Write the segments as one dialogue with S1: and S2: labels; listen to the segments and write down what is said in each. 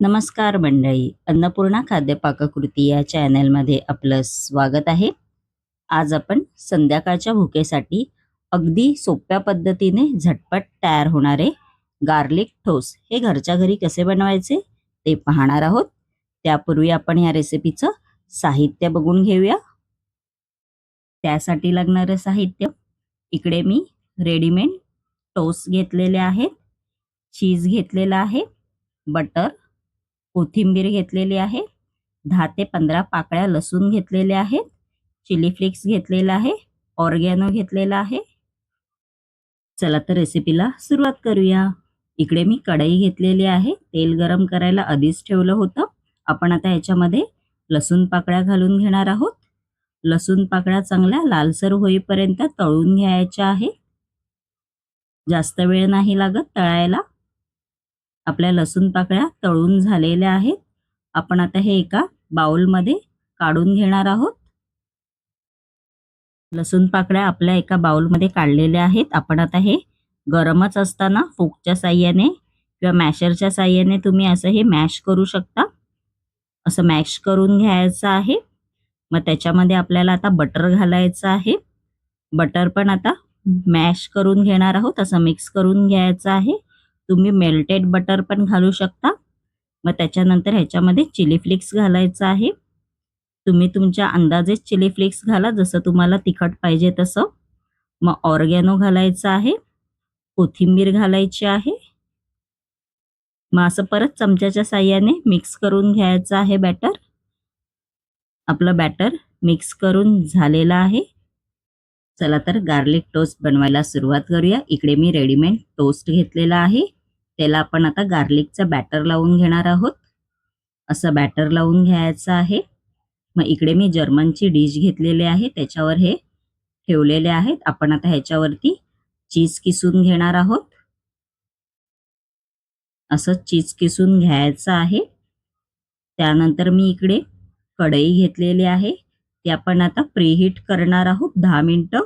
S1: नमस्कार मंडळी अन्नपूर्णा खाद्य पाककृती या चॅनलमध्ये आपलं स्वागत आहे. आज आपण संध्याकाळच्या भुकेसाठी अगदी सोप्या पद्धतीने झटपट तयार होणारे गार्लिक ठोस हे घरच्या घरी कसे बनवायचे ते पाहणार आहोत. त्यापूर्वी आपण या रेसिपीचं साहित्य बघून घेऊया. त्यासाठी लागणारं साहित्य इकडे मी रेडीमेड टोस घेतलेले आहेत चीज घेतलेला आहे बटर कोथिंबीर घेतलेली आहे दहा ते पंधरा पाकळ्या लसूण घेतलेल्या आहेत चिली फ्लेक्स घेतलेला आहे ऑर्गॅनो घेतलेला आहे. चला तर रेसिपीला सुरुवात करूया. इकडे मी कढई घेतलेली आहे तेल गरम करायला आधीच ठेवलं होतं. आपण आता याच्यामध्ये लसूण पाकळ्या घालून घेणार आहोत. लसूण पाकळ्या चांगल्या लालसर होईपर्यंत तळून घ्यायच्या आहे. जास्त वेळ नाही लागत तळायला. आपल्या लसूण पाकळ्या तळून झालेल्या आहेत. आपण आता हे एका बाउलमध्ये काढून घेणार आहोत. लसूण पाकळ्या आपल्या एका बाउलमध्ये काढलेल्या आहेत. आपण आता हे गरमच असताना फोकच्या साह्याने किंवा मॅशरच्या साह्याने तुम्ही असं हे मॅश करू शकता. असं मॅश करून घ्यायचं आहे. मग त्याच्यामध्ये आपल्याला आता बटर घालायचं आहे. बटर पण आता मॅश करून घेणार आहोत. असं मिक्स करून घ्यायचं आहे. तुम्ही मेल्टेड बटर पण घालू शकता. मग त्याच्यानंतर ह्याच्यामध्ये चिली फ्लेक्स घालायचं आहे. तुम्ही तुमच्या अंदाजेच चिली फ्लेक्स घाला जसं तुम्हाला तिखट पाहिजे तसं. मग ऑर्गॅनो घालायचं आहे. कोथिंबीर घालायची आहे. मग असं परत चमच्याच्या साह्याने मिक्स करून घ्यायचं आहे बॅटर आपलं बॅटर मिक्स करून झालेलं आहे. चला तर गार्लिक टोस्ट बनवायला सुरुवात करूया. इकडे मी रेडीमेड टोस्ट घेतलेला आहे. त्याला आपण आता गार्लिकचं बॅटर लावून घेणार आहोत. असं बॅटर लावून घ्यायचं आहे. मग इकडे मी जर्मनची डिश घेतलेली आहे. त्याच्यावर हे ठेवलेले आहेत. आपण आता ह्याच्यावरती चीज किसून घेणार आहोत. असं चीज किसून घ्यायचं आहे. त्यानंतर मी इकडे कढई घेतलेली आहे. ती आपण आता प्रीहीट करणार आहोत दहा मिनटं.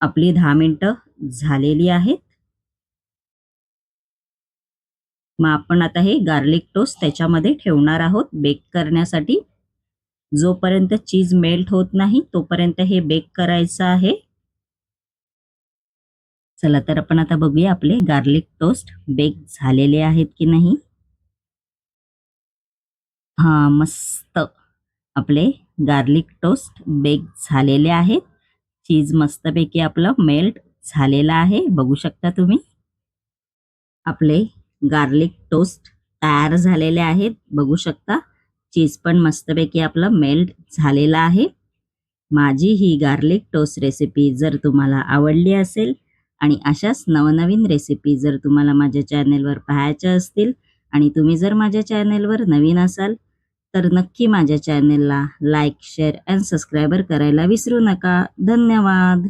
S1: आपली दहा मिनिटं झालेली आहेत. मग आपण आता हे गार्लिक टोस्ट त्याच्यामध्ये ठेवणार आहोत. बेक करण्यासाठी. जोपर्यंत चीज मेल्ट होत नाही तोपर्यंत हे बेक करायचं आहे. चला तर आपण आता बघूया आपले गार्लिक टोस्ट बेक झालेले आहेत की नाही. हा मस्त आपले गार्लिक टोस्ट बेक झालेले आहेत. चीज मस्तपैकी आपलं मेल्ट झालेलं आहे. बघू शकता तुम्ही. आपले गार्लिक टोस्ट तयार झालेले आहेत. बघू शकता. चीज पण मस्तपैकी आपलं मेल्ट झालेलं आहे. माझी ही गार्लिक टोस्ट रेसिपी जर तुम्हाला आवडली असेल आणि अशाच नवनवीन रेसिपी जर तुम्हाला माझ्या चॅनेलवर पाहायच्या असतील आणि तुम्ही जर माझ्या चॅनेलवर नवीन असाल तर नक्की माझ्या चॅनेलला लाईक शेअर अँड सबस्क्रायबर करायला विसरू नका. धन्यवाद.